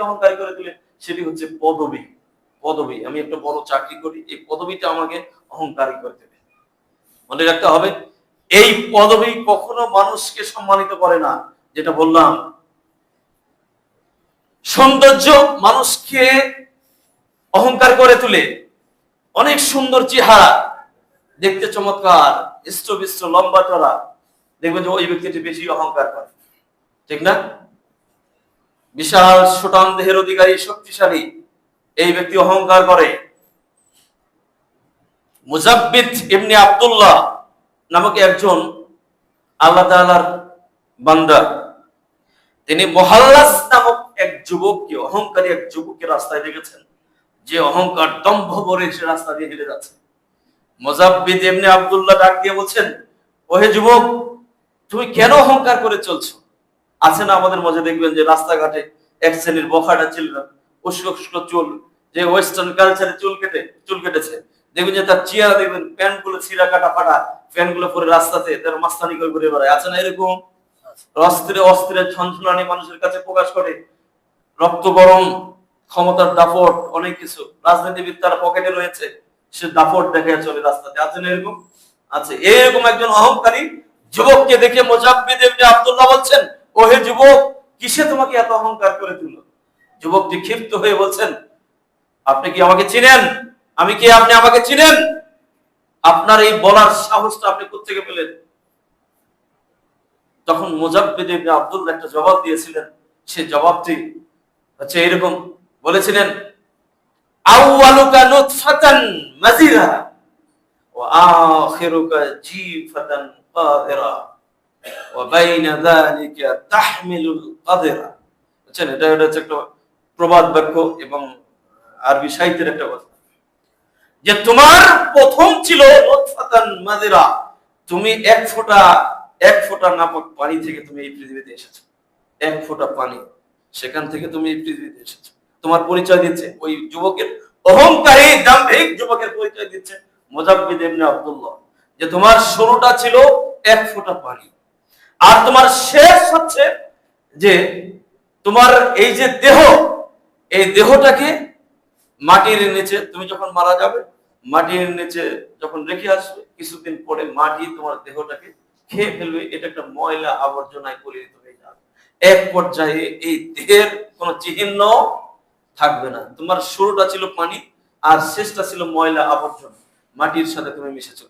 অহংকারী করে তুলে, সেটি হচ্ছে পদবী। পদবী। আমি একটা বড় চাকরি করি, এই পদবীটা আমাকে অহংকারী করে দেবে। মনে রাখতে হবে, এই পদবী কখনো মানুষকে সম্মানিত করে না। যেটা বললাম, সৌন্দর্য মানুষকে অহংকার করে তুলে। অনেক সুন্দর চেহারা, দেখতে চমৎকার, ইষ্টবিষ্ট লম্বা চড়া। দেখবেন যে ওই ব্যক্তিটি বেশি অহংকার করে। ঠিক না? বিশাল সুটান দেহের অধিকারী, শক্তিশালী, এই ব্যক্তি অহংকার করে। মুজাব্বিদ ইবনে আব্দুল্লাহ নামক একজন আল্লাহ তাআলার বান্দা। তিনি মহাল্লাস নামক এক যুবককে, অহংকারী এক যুবককে রাস্তায় দেখেছেন। যে অহংকার দম্ভ ভরে সে রাস্তা দিয়ে হেঁটে যাচ্ছে। মোজাব্বিদ এমনি আবদুল্লাহ ডাক দিয়ে বলছেন, ওহে যুবক, তুমি কেন অহংকার করে চলছো? আছে না আমাদের মধ্যে দেখবেন যে রাস্তাঘাটে এক শ্রেণির বখাটা ছিল না উস্কো চুল, যে ওয়েস্টার্ন কালচারে চুল কেটে, চুল কেটেছে। দেখবেন যে তার চেয়ারা দেখবেন প্যান্টগুলো ছিঁড়া কাটা ফাটা প্যান্টগুলো পরে রাস্তাতে, তার মাস্তানি করে ঘুরে বেড়ায়। আছে না এরকম? অস্ত্রে অস্ত্রের ছঞ্ছনানি মানুষের কাছে প্রকাশ করে। রক্ত গরম, ক্ষমতার দাপট, অনেক কিছু। রাজনীতিবিদ তার পকেটে রয়েছে, সে দাপট দেখে চলে রাস্তাতে। আছে না এরকম? আছে। এরকম একজন অহংকারী যুবককে দেখে মোজাব্বিদ আব্দুল্লাহ বলছেন ও হে যুবক, কিসে তোমাকে এত অহংকার করে তুলল? যুবকটি ক্ষিপ্ত হয়ে বলছেন, আপনি কি আমাকে চিনেন? আমি কি? আপনি আমাকে চিনেন? আপনার এই বলার সাহসটা আপনি কোথেকে পেলেন? তখন মুজাব্বিদ আব্দুল্লাহ একটা জবাব দিয়েছিলেন। সে জবাবটি হচ্ছে এরকম, বলেছিলেন মাজিরা বাইনা যালিকা তাহমিলুল কাদিরা। বুঝছেন এটা এটা একটা প্রবাদ বাক্য এবং আরবি সাহিত্যের একটা কথা। যে তোমার প্রথম ছিল মাজিরা তুমি এক ফোঁটা এক ফোঁটা নাপক পানি থেকে তুমি এই পৃথিবীতে এসেছ। এক ফোঁটা পানি। সেখান থেকে তুমি এই পৃথিবীতে এসেছ। তোমার পরিচয় দিচ্ছে ওই যুবকের অহংকারী, দাম্ভিক যুবকের পরিচয় দিচ্ছে মোজাব্বিদ এমনি আব্দুল্লাহ। যে তোমার শুরুটা ছিল এক ফোঁটা পানি। আর তোমার শেষ হচ্ছে যে তোমার এই যে দেহ, এই দেহটাকে মাটির নিচে তুমি যখন মারা যাবে, মাটির নিচে যখন রেখে আসবে, কিছুদিন পরে মাটি তোমার দেহটাকে খেয়ে ফেলবে। এটা একটা ময়লা আবর্জনায় পরিণত হয়ে যাবে। এক পর্যায়ে এই দেহের কোনো চিহ্ন থাকবে না। তোমার শুরুটা ছিল পানি আর শেষটা ছিল ময়লা আবর্জনা। মাটির সাথে তুমি মিশে চলে যাবে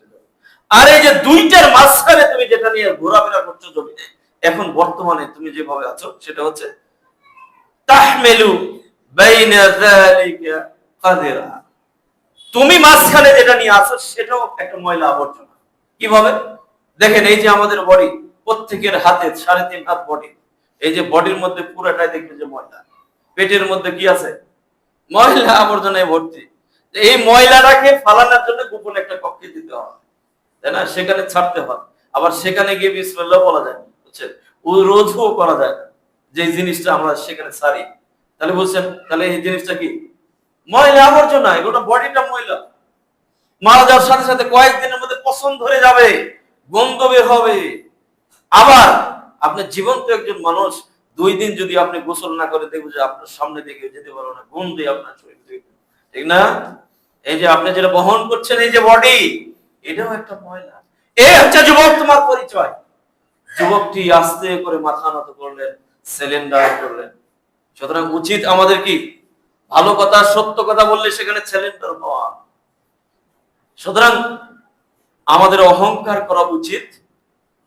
আর এই যে দুইটার মাঝখানে তুমি যেটা নিয়ে ঘোরাফেরা করছ জমিতে, এখন বর্তমানে তুমি যেভাবে আছো, সেটা হচ্ছে, তাহমেলু তুমি মাঝখানে যেটা নিয়ে আসো সেটাও একটা ময়লা আবর্জনা। কীভাবে? দেখেন, এই যে আমাদের বডি প্রত্যেকের হাতে সাড়ে তিন হাত বডি এই যে বডির মধ্যে পুরোটাই দেখবে যে ময়লা। পেটের মধ্যে কি আছে? ময়লা আবর্জনায় ভর্তি। এই ময়লাটাকে ফালানোর জন্য গোপন একটা কক্ষে দিতে হয় তাই না? সেখানে ছাড়তে হয়। আবার সেখানে গিয়ে বিসমিল্লাহ বলা যায়, বুঝছেন? ও রোধও করা যায় যে জিনিসটা আমরা সেখানে ছাড়ি। তাহলে বলছেন তাহলে এই জিনিসটা কি? ময়লা আবর্জনা গোটা বডিটা ময়লা। মারা যাওয়ার সাথে সাথে কয়েকদিনের মধ্যে পছন্দ ধরে যাবে গন্ধ বের হবে। আবার আপনি জীবন্ত একজন মানুষ, দুই দিন যদি আপনি গোসল না করে দেখবেন যে আপনার সামনে দিকে যেতে পারো না গন্ধে আপনার শরীর ঠিক না? এই যে আপনি যেটা বহন করছেন, এই যে বডি এটাও একটা ময়লা। এই হচ্ছে যুবক, তোমার পরিচয়। যুবকটি আস্তে করে মাথা নত করলেন সিলিন্ডার করলেন। সুতরাং উচিত আমাদের কি ভালো কথা, সত্য কথা বললে সেখানে সিলিন্ডার পাওয়া। সুতরাং আমাদের অহংকার করা উচিত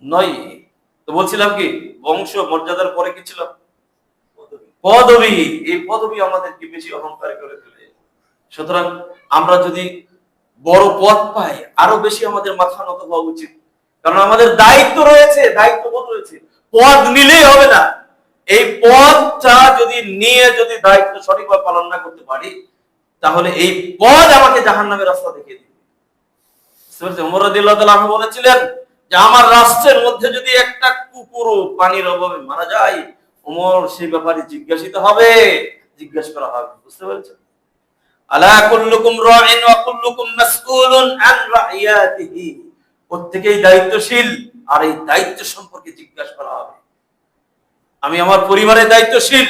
নয়। তো বলছিলাম কি, বংশ মর্যাদার পরে কি ছিল? পদবী। এই পদবী আমাদেরকে বেশি অহংকার করে তোলে। সুতরাং আমরা যদি বড় পদ পাই আরও বেশি আমাদের মাথা নত হওয়া উচিত। কারণ আমাদের দায়িত্ব রয়েছে, দায়িত্ববোধ রয়েছে। পদ নিলেই হবে না। এই পদটা যদি নিয়ে যদি দায়িত্ব সঠিকভাবে পালন না করতে পারি, তাহলে এই পদ আমাকে জাহান নামের রাস্তা দেখিয়ে দিবে। বলেছিলেন যে, আমার রাষ্ট্রের মধ্যে যদি একটা কুকুর পানির অভাবে মারা যায়, উমর সেই ব্যাপারে জিজ্ঞাসিত হবে, জিজ্ঞাসা করা হবে। বুঝতে পেরেছেন? আলা কুল্লুকুম রাইন ওয়া কুল্লুকুম মাসউলুন আন রাইয়াতিহি। প্রত্যেকেই দায়িত্বশীল, আর এই দায়িত্ব সম্পর্কে জিজ্ঞাসা করা হবে। আমি আমার পরিবারের দায়িত্বশীল,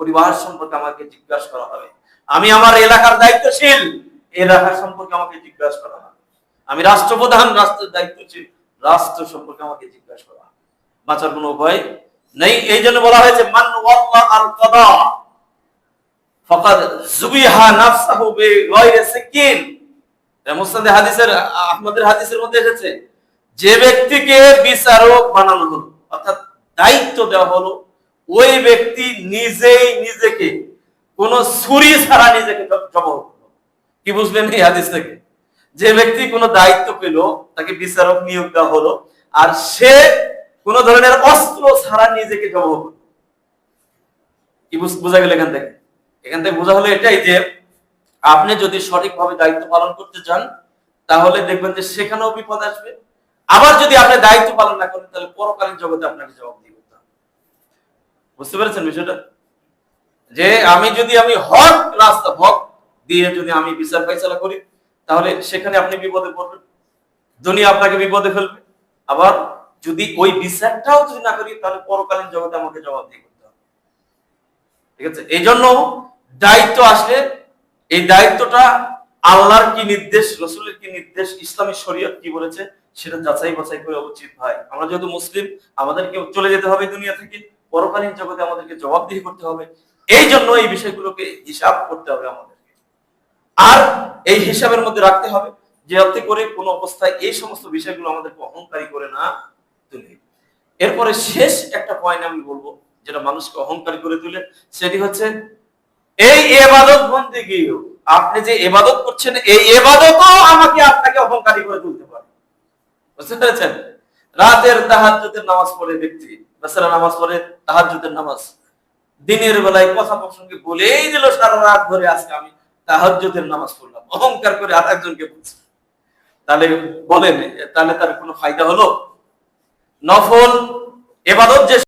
পরিবার সম্পর্কে আমাকে জিজ্ঞাসা করা হবে। আমি আমার এলাকার দায়িত্বশীল, এলাকা সম্পর্কে আমাকে জিজ্ঞাসা করা হবে। আমি রাষ্ট্রপ্রধান, রাষ্ট্রের দায়িত্বশীল, রাষ্ট্র সম্পর্কে আমাকে জিজ্ঞাসা করা বাঁচার কোনো উপায় নেই, এই জন্য বলা হয়েছে, মান ওয়াল্লা আল কাদা ফাকাদ জুবিহা নাফসাহু সিকিন মুসনাদে হাদিসের, আহমদের হাদিসের মধ্যে এসেছে। যে ব্যক্তিকে বিচারক বানানো হলো, অর্থাৎ দায়িত্ব দেওয়া হলো, ওই ব্যক্তি নিজেই নিজেকে, কোন ছুরি ছাড়া নিজেকে কি বুঝলেন এই হাদিস থেকে? যে ব্যক্তি কোনো দায়িত্ব পেল, তাকে বিচারক নিয়োগ দেওয়া হলো, আর সে কোন ধরনের অস্ত্র ছাড়া নিজেকে করল কি বোঝা গেল এখান থেকে? এখান থেকে বোঝা হলো এটাই যে আপনি যদি সঠিকভাবে দায়িত্ব পালন করতে চান, তাহলে দেখবেন যে সেখানেও বিপদ আসবে। আবার যদি আপনি দায়িত্ব পালন না করেন, তাহলে পরকালীন জগতে আপনাকে জবাব দিয়ে করতে হবে। বুঝতে পেরেছেন বিষয়টা? যে আমি যদি আমি হক, রাস্তা হক দিয়ে যদি আমি বিচার ফাইসলা করি, তাহলে সেখানে আপনি বিপদে পড়বেন। দুনিয়া আপনাকে বিপদে ফেলবে। আবার যদি ওই বিচারটাও যদি না করি, তাহলে পরকালীন জগতে আমাকে জবাব দিয়ে করতে হবে। ঠিক আছে? এই জন্য দায়িত্ব আসলে এই দায়িত্বটা আল্লাহর কি নির্দেশ, রসুলের কি নির্দেশ, ইসলামী শরীয়ত কি বলেছে, সেটা যাচাই বাছাই করে উচিত ভাই। আমরা যেহেতু মুসলিম আমাদেরকে চলে যেতে হবে দুনিয়া থেকে। পরকালীন জগতে আমাদেরকে জবাবদিহি করতে হবে। এই জন্য এই বিষয়গুলোকে হিসাব করতে হবে আমাদেরকে। আর এই হিসাবের মধ্যে রাখতে হবে যে যাতে করে কোনো অবস্থায় এই সমস্ত বিষয়গুলো আমাদেরকে অহংকারী করে না তুলে। এরপরে শেষ একটা পয়েন্ট আমি বলব, যেটা মানুষকে অহংকারী করে তুলে, সেটি হচ্ছে এই এবাদত বন্দিগি আপনি যে এবাদত করছেন, এই এবাদতও আমাকে আপনাকে অহংকারী করে তুলতে পারে। বুঝতে পেরেছেন? রাতের তাহাজ্জুদের নামাজ পড়ে ব্যক্তি বেচারা নামাজ পড়ে তাহাজ্জুদের নামাজ। দিনের বেলায় কথা প্রসঙ্গে বলেই দিল, সারা রাত ধরে আজকে আমি তাহাজ্জুদের নামাজ পড়লাম। অহংকার করে আর একজনকে বলছে। তাহলে বলেন, তাহলে তার কোনো ফায়দা হলো? নফল এবাদত যে